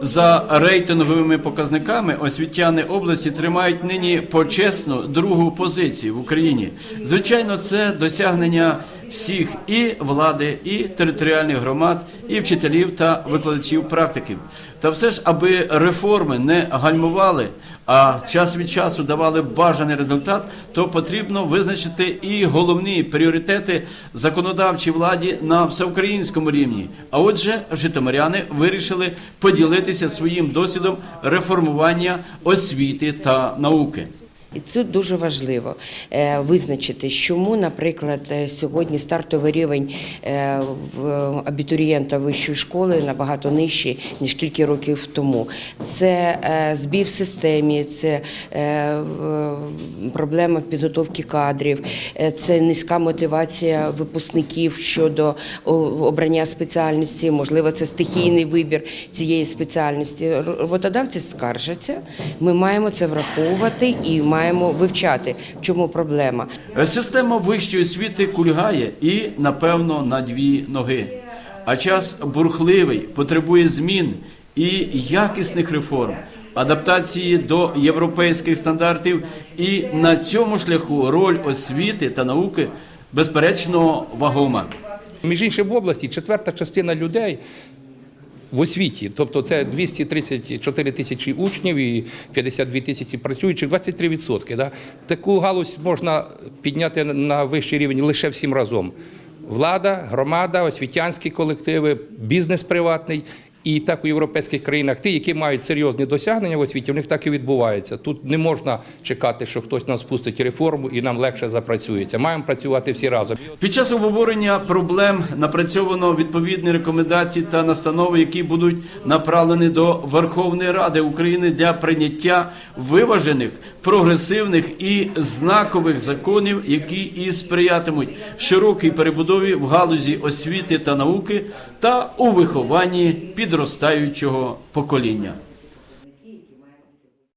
За рейтинговими показниками освітяни області тримають нині почесну другу позицію в Україні. Звичайно, це досягнення всіх і влади, і територіальних громад, і вчителів та викладачів практиків. Та все ж, аби реформи не гальмували, а час від часу давали бажаний результат, то потрібно визначити і головні пріоритети законодавчій владі на всеукраїнському рівні. А отже, житомиряни вирішили поділитися своїм досвідом реформування освіти та науки. І це дуже важливо е, визначити, чому, наприклад, е, сьогодні стартовий рівень е, абітурієнта вищої школи набагато нижчий, ніж кілька років тому. Це збій в системі, це проблема підготовки кадрів, це низька мотивація випускників щодо обрання спеціальності, можливо, це стихійний вибір цієї спеціальності. Роботодавці скаржаться. Ми маємо це враховувати і маємо вивчати, в чому проблема. Система вищої освіти кульгає і, напевно, на дві ноги. А час бурхливий, потребує змін і якісних реформ, адаптації до європейських стандартів. І на цьому шляху роль освіти та науки безперечно вагома. Між іншим, в області четверта частина людей в освіті, тобто це 234 тисячі учнів і 52 тисячі працюючих, 23 відсотки. Да? Таку галузь можна підняти на вищий рівень лише всім разом. Влада, громада, освітянські колективи, бізнес приватний. І так у європейських країнах ті, які мають серйозні досягнення в освіті, в них так і відбувається. Тут не можна чекати, що хтось нам спустить реформу і нам легше запрацюється. Маємо працювати всі разом. Під час обговорення проблем напрацьовано відповідні рекомендації та настанови, які будуть направлені до Верховної Ради України для прийняття виважених, прогресивних і знакових законів, які і сприятимуть широкій перебудові в галузі освіти та науки та у вихованні підростаючого покоління.